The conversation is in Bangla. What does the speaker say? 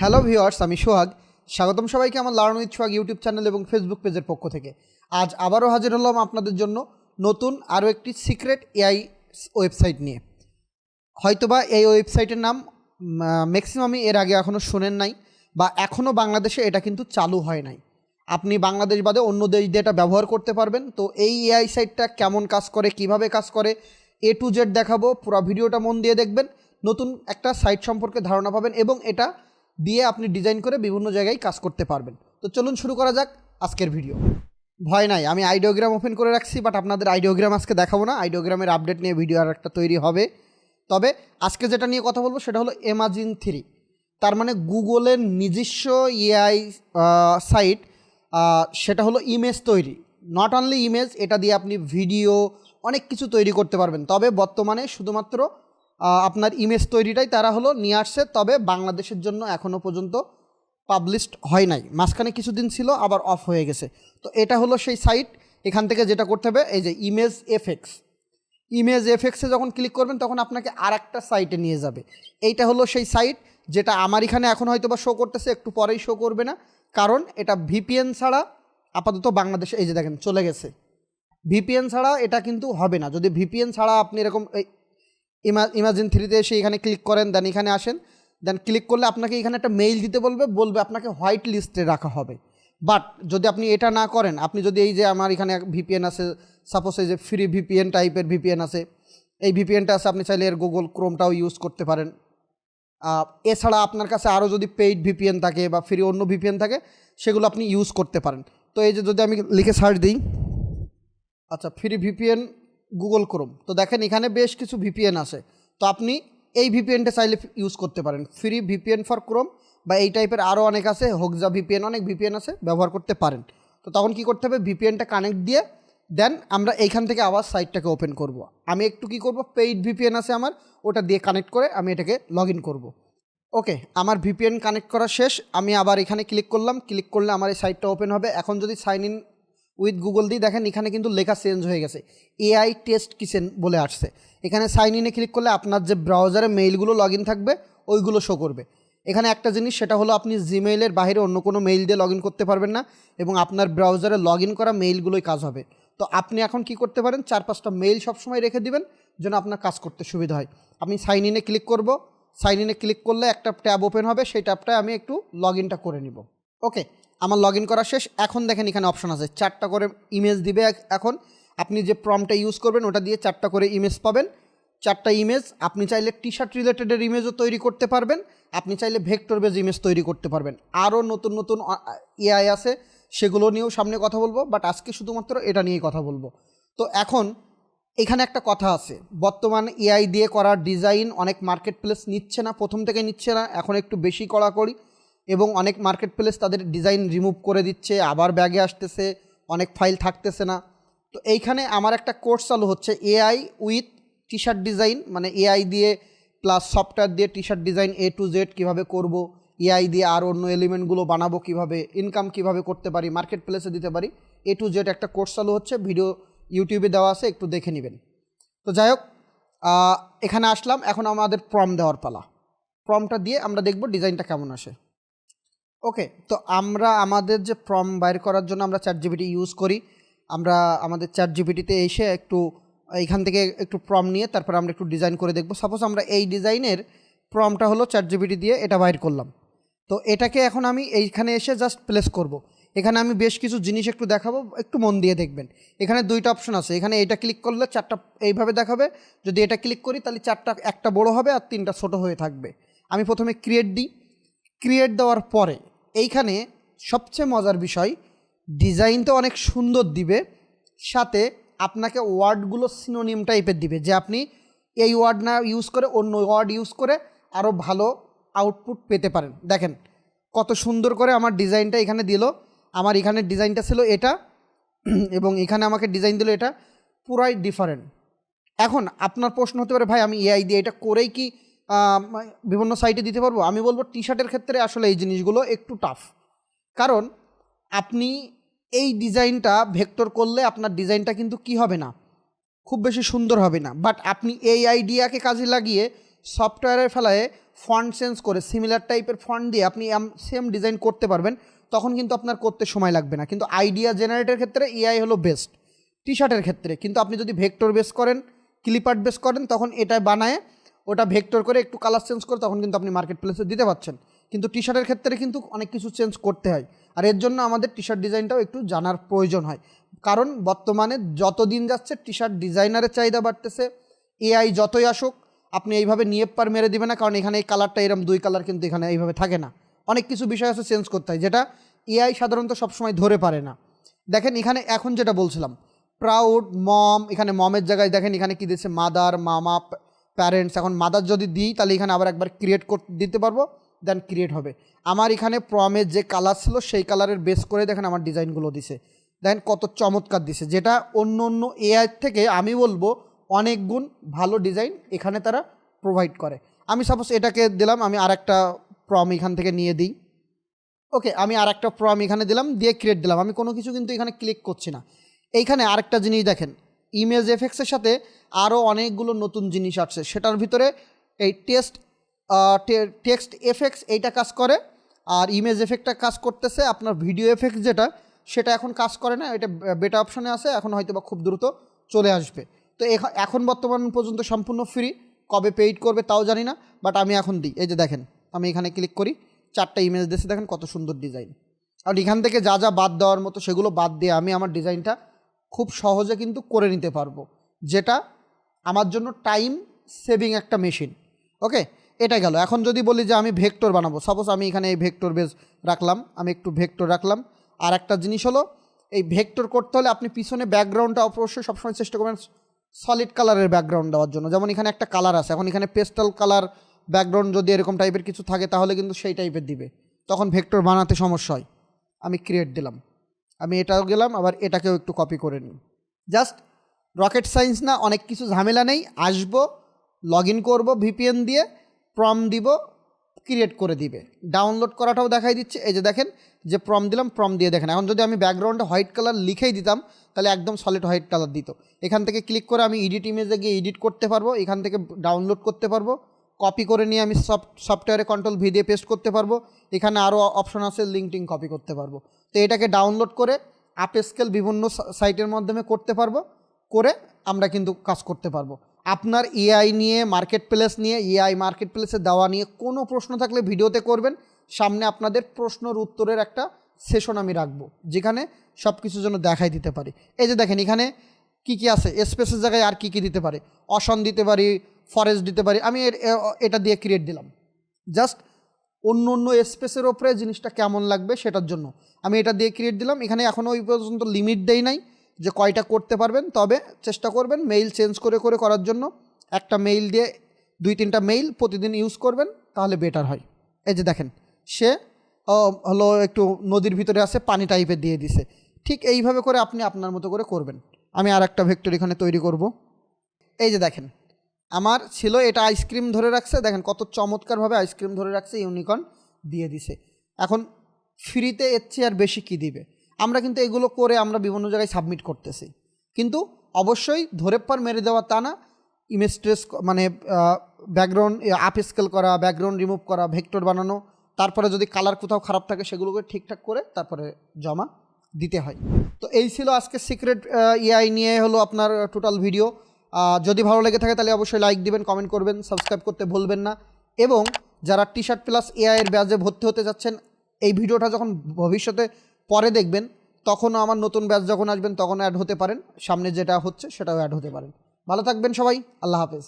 হ্যালো ভিউয়ার্স, আমি সোহাগ। স্বাগতম সবাইকে আমার learn with Sohag YouTube channel এবং ফেসবুক পেজের পক্ষ থেকে। আজ আবারও হাজির হলাম আপনাদের জন্য নতুন আরও একটি সিক্রেট এআই ওয়েবসাইট নিয়ে। হয়তোবা এই ওয়েবসাইটের নাম ম্যাক্সিমামই এর আগে এখনও শোনেন নাই বা এখনও বাংলাদেশে এটা কিন্তু চালু হয় নাই। আপনি বাংলাদেশ বাদে অন্য দেশ দিয়ে এটা ব্যবহার করতে পারবেন। তো এই এআই সাইটটা কেমন কাজ করে, কীভাবে কাজ করে, এ টু জেড দেখাবো, পুরো ভিডিওটা মন দিয়ে দেখবেন। নতুন একটা সাইট সম্পর্কে ধারণা পাবেন এবং এটা দিয়ে আপনি ডিজাইন করে বিভিন্ন জায়গায় কাজ করতে পারবেন। তো চলুন শুরু করা যাক আজকের ভিডিও ভয় নাই, আমি আইডিওগ্রাম ওপেন করে রাখছি বাট আপনাদের আইডিওগ্রাম আজকে দেখাবো না। আইডিওগ্রামের আপডেট নিয়ে ভিডিও আর একটা তৈরি হবে। তবে আজকে যেটা নিয়ে কথা বলব সেটা হলো এমাজিন থ্রি তার মানে গুগলের নিজস্ব এআই সাইট সেটা হলো ইমেজ তৈরি। নট অনলি ইমেজ এটা দিয়ে আপনি ভিডিও অনেক কিছু তৈরি করতে পারবেন। তবে বর্তমানে শুধুমাত্র আপনার ইমেজ তৈরিটাই তারা হলো নিয়ে আসছে, তবে বাংলাদেশের জন্য এখনও পর্যন্ত পাবলিশড হয় নাই। মাঝখানে কিছুদিন ছিল, আবার অফ হয়ে গেছে। তো এটা হলো সেই সাইট এখান থেকে যেটা করতে হবে, এই যে ইমেজ এফেক্স ইমেজ এফেক্সে যখন ক্লিক করবেন, তখন আপনাকে আর একটা সাইটে নিয়ে যাবে। এইটা হলো সেই সাইট যেটা আমার এখানে এখন হয়তো বা শো করতেছে, একটু পরেই শো করবে না। কারণ এটা ভিপিএন ছাড়া আপাতত বাংলাদেশে, এই যে দেখেন, চলে গেছে। ভিপিএন ছাড়া এটা কিন্তু হবে না। যদি ভিপিএন ছাড়া আপনি এরকম ইমা ইমাজিন থ্রিতে এসে এখানে ক্লিক করেন দেন এখানে আসেন দেন ক্লিক করলে আপনাকে এখানে একটা মেইল দিতে বলবে বলবে আপনাকে হোয়াইট লিস্টে রাখা হবে। বাট যদি আপনি এটা না করেন, আপনি যদি এই যে আমার এখানে ভিপিএন আছে সাপোজ এই যে ফ্রি ভিপিএন টাইপের ভিপিএন আছে, এই ভিপিএনটা আছে, আপনি চাইলে এর গুগল ক্রোমটাও ইউজ করতে পারেন। এছাড়া আপনার কাছে আরও যদি পেইড ভিপিএন থাকে বা ফ্রি অন্য ভিপিএন থাকে, সেগুলো আপনি ইউজ করতে পারেন। তো এই যে যদি আমি লিখে সার্চ দিই আচ্ছা ফ্রি ভিপিএন গুগল ক্রোম। তো দেখেন এখানে বেশ কিছু ভিপিএন আছে। তো আপনি এই ভিপিএনটা চাইলে ইউজ করতে পারেন। ফ্রি ভিপিএন ফর ক্রোম বা এই টাইপের আরও অনেক আছে হোকজা ভিপিএন, অনেক ভিপিএন আছে, ব্যবহার করতে পারেন। তো তখন কি করতে হবে? ভিপিএনটা কানেক্ট দিয়ে দেন আমরা এইখান থেকে আবার সাইটটাকে ওপেন করব। আমি একটু কি করব? পেইড ভিপিএন আছে আমার, ওটা দিয়ে কানেক্ট করে আমি এটাকে লগ ইন করব। ওকে, আমার ভিপিএন কানেক্ট করা শেষ। আমি আবার এখানে ক্লিক করলাম। ক্লিক করলে আমার এই সাইটটা ওপেন হবে। এখন যদি সাইন ইন উইথ গুগল দিয়ে দেখেন এখানে কিন্তু লেখা চেঞ্জ হয়ে গেছে। এআই টেস্ট কিচেন বলে আসছে। এখানে সাইন ইনে ক্লিক করলে আপনার যে ব্রাউজারে মেইলগুলো লগ থাকবে, ওইগুলো শো করবে। এখানে একটা জিনিস, সেটা হলো আপনি জিমেইলের বাইরে অন্য কোনো মেইল দিয়ে লগ করতে পারবেন না এবং আপনার ব্রাউজারে লগ করা মেইলগুলোই কাজ হবে। তো আপনি এখন কি করতে পারেন, চার পাঁচটা মেইল সবসময় রেখে দিবেন যেন আপনার কাজ করতে সুবিধা হয়। আমি সাইন ইনে ক্লিক করব। সাইন ইনে ক্লিক করলে একটা ট্যাব ওপেন হবে, সেই ট্যাবটায় আমি একটু লগ করে নিব। ওকে আমার লগ ইন করা শেষ। এখন দেখেন এখানে অপশন আছে। চারটা করে ইমেজ দিবে এখন। আপনি যে প্রমটা ইউজ করবেন, ওটা দিয়ে চারটা করে ইমেজ পাবেন। চারটা ইমেজ আপনি চাইলে টি শার্ট রিলেটেডের ইমেজও তৈরি করতে পারবেন। আপনি চাইলে ভেক্টর বেজ ইমেজ তৈরি করতে পারবেন। আরও নতুন নতুন এআই আছে, সেগুলো নিয়েও সামনে কথা বলব বাট আজকে শুধুমাত্র এটা নিয়েই কথা বলব। তো এখন এখানে একটা কথা আছে। বর্তমান এআই দিয়ে করা ডিজাইন অনেক মার্কেট প্লেস নিচ্ছে না, প্রথম থেকে নিচ্ছে না, এখন একটু বেশি কড়াকড়ি। এবং অনেক মার্কেট প্লেস তাদের ডিজাইন রিমুভ করে দিচ্ছে, আবার ব্যাগে আসতেছে, অনেক ফাইল থাকতেছে না। তো এইখানে আমার একটা কোর্স চালু হচ্ছে AI with T shirt design মানে এআই দিয়ে প্লাস সফটওয়্যার দিয়ে T shirt design A to Z কীভাবে করব এআই দিয়ে আর অন্য এলিমেন্টগুলো বানাবো কীভাবে ইনকাম কীভাবে করতে পারি মার্কেট প্লেসে দিতে পারি এ টু জেড একটা কোর্স চালু হচ্ছে ভিডিও ইউটিউবে দেওয়া আছে, একটু দেখে নেবেন। তো যাই হোক এখানে আসলাম, এখন আমাদের প্রম দেওয়ার পালা। প্রমটা দিয়ে আমরা দেখব ডিজাইনটা কেমন আসে। ওকে তো আমরা আমাদের যে প্রম বাইর করার জন্য আমরা চ্যাট জিবিটি ইউজ করি। আমরা আমাদের চ্যাট জিবিটিতে এসে একটু এইখান থেকে একটু প্রম নিয়ে তারপর আমরা একটু ডিজাইন করে দেখব। সাপোজ আমরা এই ডিজাইনের প্রমটা হলো চ্যাট জিবিটি দিয়ে এটা বাইর করলাম। তো এটাকে এখন আমি এইখানে এসে জাস্ট প্লেস করব। এখানে আমি বেশ কিছু জিনিস একটু দেখাবো, একটু মন দিয়ে দেখবেন। এখানে দুইটা অপশন আছে। এখানে এইটা ক্লিক করলে চারটা এইভাবে দেখাবে। যদি এটা ক্লিক করি তাহলে চারটা, একটা বড় হবে আর তিনটা ছোট হয়ে থাকবে। আমি প্রথমে ক্রিয়েট দিই। ক্রিয়েট দেওয়ার পরে এইখানে সবচেয়ে মজার বিষয় ডিজাইন তো অনেক সুন্দর দিবে, সাথে আপনাকে ওয়ার্ডগুলো সিনোনিম টাইপের দিবে, যে আপনি এই ওয়ার্ড না ইউজ করে অন্য ওয়ার্ড ইউজ করে আরও ভালো আউটপুট পেতে পারেন। দেখেন, কত সুন্দর করে আমার ডিজাইনটা এখানে দিল, আমার এখানে ডিজাইনটা ছিল এটা, এবং এখানে আমাকে ডিজাইন দিল এটা, পুরাই ডিফারেন্ট এখন আপনার প্রশ্ন হতে পারে, ভাই, আমি এআই দিয়ে এটা করেই কি বিভিন্ন সাইটে দিতে পারব। আমি বলব টি শার্টের ক্ষেত্রে আসলে এই জিনিসগুলো একটু টাফ কারণ আপনি এই ডিজাইনটা ভেক্টর করলে আপনার ডিজাইনটা কিন্তু কি হবে না? খুব বেশি সুন্দর হবে না। বাট আপনি এই আইডিয়াকে কাজে লাগিয়ে সফটওয়্যারের ফেলায় ফন্ট চেঞ্জ করে সিমিলার টাইপের ফন্ট দিয়ে আপনি সেম ডিজাইন করতে পারবেন, তখন কিন্তু আপনার করতে সময় লাগবে না। কিন্তু আইডিয়া জেনারেটের ক্ষেত্রে এআই হলো বেস্ট টি শার্টের ক্ষেত্রে। কিন্তু আপনি যদি ভেক্টর বেস করেন ক্লিপার্ট বেস করেন, তখন এটা বানায় ওটা ভেক্টর করে একটু কালার চেঞ্জ করে তখন কিন্তু আপনি মার্কেট প্লেসে দিতে পারছেন। কিন্তু টি শার্টের ক্ষেত্রে কিন্তু অনেক কিছু চেঞ্জ করতে হয়। আর এর জন্য আমাদের টি শার্ট ডিজাইনটাও একটু জানার প্রয়োজন হয়। কারণ বর্তমানে যত দিন যাচ্ছে টি শার্ট ডিজাইনারের চাহিদা বাড়তেছে এআই যতই আসুক, আপনি এইভাবে নিয়ে পার মেরে দিবে না, কারণ এখানে এই কালারটা এরম দুই কালার কিন্তু এখানে এইভাবে থাকে না। অনেক কিছু বিষয় আছে চেঞ্জ করতে হয়, যেটা এআই সাধারণত সবসময় ধরে পারে না। দেখেন এখানে এখন যেটা বলছিলাম প্রাউড মম এখানে মমের জায়গায় দেখেন এখানে কি দিচ্ছে মাদার মামা প্যারেন্টস এখন মাদার যদি দিই, তাহলে এখানে আবার একবার ক্রিয়েট করতে দিতে পারব দেন ক্রিয়েট হবে। আমার এখানে প্রমের যে কালার ছিল, সেই কালারের বেস করে দেখেন আমার ডিজাইনগুলো দিছে। দেখেন কত চমৎকার দিছে, যেটা অন্য অন্য এআই থেকে আমি বলব, অনেক গুণ ভালো ডিজাইন এখানে তারা প্রোভাইড করে। আমি সাপোজ এটাকে দিলাম, আমি আর একটা প্রম এখান থেকে নিয়ে দিই। ওকে আমি আর একটা প্রম এখানে দিলাম, দিয়ে ক্রিয়েট দিলাম। আমি কোনো কিছু কিন্তু এখানে ক্লিক করছি না। এইখানে আরেকটা জিনিস দেখেন ইমেজ এফেক্টসের সাথে আরও অনেকগুলো নতুন জিনিস আসছে। সেটার ভিতরে এই টেস্ট টেক্সট এফেক্টস এইটা কাজ করে, আর ইমেজ এফেক্টটা কাজ করতেছে আপনার ভিডিও এফেক্ট যেটা, সেটা এখন কাজ করে না, এটা বেটা অপশনে আছে, এখন হয়তো বা খুব দ্রুত চলে আসবে। তো এখ- এখন বর্তমান পর্যন্ত সম্পূর্ণ ফ্রি, কবে পেইড করবে তাও জানি না, বাট আমি এখন দিই। এই যে দেখেন, আমি এখানে ক্লিক করি, চারটা ইমেজ দিয়েছে, দেখেন কত সুন্দর ডিজাইন। আর এখান থেকে যা যা বাদ দেওয়ার মতো সেগুলো বাদ দিয়ে আমি আমার ডিজাইনটা খুব সহজে কিন্তু করে নিতে পারব। যেটা আমার জন্য টাইম সেভিং একটা মেশিন ওকে এটা গেল। এখন যদি বলি যে আমি ভেক্টর বানাবো সাপোজ আমি এখানে এই ভেক্টর বেস রাখলাম, আমি একটু ভেক্টর রাখলাম। আর একটা জিনিস হলো, এই ভেক্টর করতে হলে আপনি পিছনে ব্যাকগ্রাউন্ডটা অবশ্যই সবসময় চেষ্টা করবেন সলিড কালারের ব্যাকগ্রাউন্ড দেওয়ার জন্য। যেমন এখানে একটা কালার আছে, এখন এখানে পেস্টাল কালার ব্যাকগ্রাউন্ড যদি এরকম টাইপের কিছু থাকে, তাহলে কিন্তু সেই টাইপের দিবে। তখন ভেক্টর বানাতে সমস্যা হয়। আমি ক্রিয়েট দিলাম। আমি এটাও গেলাম, আবার এটাকেও একটু কপি করে নিই। জাস্ট রকেট সায়েন্স না, অনেক কিছু ঝামেলা নেই। আসব লগ ইন করব ভিপিএন দিয়ে প্রম দিব ক্রিয়েট করে দিবে। ডাউনলোড করাটাও দেখাই দিচ্ছে। এই যে দেখেন, যে প্রম দিলাম প্রম দিয়ে দেখেন। এখন যদি আমি ব্যাকগ্রাউন্ডে হোয়াইট কালার লিখেই দিতাম, তাহলে একদম সলিড হোয়াইট কালার দিত। এখান থেকে ক্লিক করে আমি এডিট ইমেজে গিয়ে এডিট করতে পারব, এখান থেকে ডাউনলোড করতে পারব। কপি করে নিয়ে আমি সফট সফটওয়্যারে কন্ট্রোল ভি দিয়ে পেস্ট করতে পারব। এখানে আরও অপশন আছে লিঙ্কটিং কপি করতে পারব। তো এটাকে ডাউনলোড করে আপ স্কেল বিভিন্ন সাইটের মাধ্যমে করতে পারব। করে আমরা কিন্তু কাজ করতে পারব। আপনার এআই নিয়ে মার্কেট প্লেস নিয়ে এআই মার্কেট প্লেসে দেওয়া নিয়ে কোনো প্রশ্ন থাকলে ভিডিওতে করবেন। সামনে আপনাদের প্রশ্নর উত্তরের একটা সেশন আমি রাখব, যেখানে সব কিছু যেন দেখাই দিতে পারি। এই যে দেখেন, এখানে কি কি আছে? স্পেসের জায়গায় আর কি কি দিতে পারে? অসন দিতে পারি ফরেস্ট দিতে পারি, আমি এটা দিয়ে ক্রিয়েট দিলাম। জাস্ট অন্য অন্য স্পেসের ওপরে জিনিসটা কেমন লাগবে সেটার জন্য। আমি এটা দিয়ে ক্রিয়েট দিলাম, এখানে এখনও ওই পর্যন্ত লিমিট দেই নাই যে কয়টা করতে পারবেন, তবে চেষ্টা করবেন মেইল চেঞ্জ করে করে করার জন্য। একটা মেইল দিয়ে দুই তিনটা মেইল প্রতিদিন ইউজ করবেন, তাহলে বেটার হয়। এই যে দেখেন, সে হলো একটু নদীর ভিতরে আছে, পানি টাইপের দিয়ে দিছে। ঠিক এইভাবে করে আপনি আপনার মতো করে করবেন। আমি আর একটা ভেক্টর এখানে তৈরি করব। এই যে দেখেন আমার ছিল এটা আইসক্রিম ধরে রাখছে। দেখেন কত চমৎকারভাবে আইসক্রিম ধরে রাখছে ইউনিকর্ন দিয়ে দিছে। এখন ফ্রিতে এর চেয়ে আর বেশি কী দিবে? আমরা কিন্তু এগুলো করে আমরা বিভিন্ন জায়গায় সাবমিট করতেছি। কিন্তু অবশ্যই ধরে পার মেরে দেওয়া তা না। ইমেজ ট্রেস মানে ব্যাকগ্রাউন্ড আপ স্কেল করা ব্যাকগ্রাউন্ড রিমুভ করা ভেক্টর বানানো, তারপরে যদি কালার কোথাও খারাপ থাকে সেগুলোকে ঠিকঠাক করে তারপরে জমা দিতে হয়। তো এই ছিল আজকে সিক্রেট ইআই নিয়ে হলো আপনার টোটাল ভিডিও যদি ভালো লেগে থাকে তাহলে অবশ্যই লাইক দিবেন কমেন্ট করবেন সাবস্ক্রাইব করতে ভুলবেন না। এবং যারা টি শার্ট প্লাস এআইয়ের ব্যাচে ভর্তি হতে যাচ্ছেন, এই ভিডিওটা যখন ভবিষ্যতে পরে দেখবেন, তখনও আমার নতুন ব্যাচ যখন আসবেন তখন অ্যাড হতে পারেন। সামনে যেটা হচ্ছে, সেটাও অ্যাড হতে পারেন। ভালো থাকবেন সবাই, আল্লাহ হাফেজ।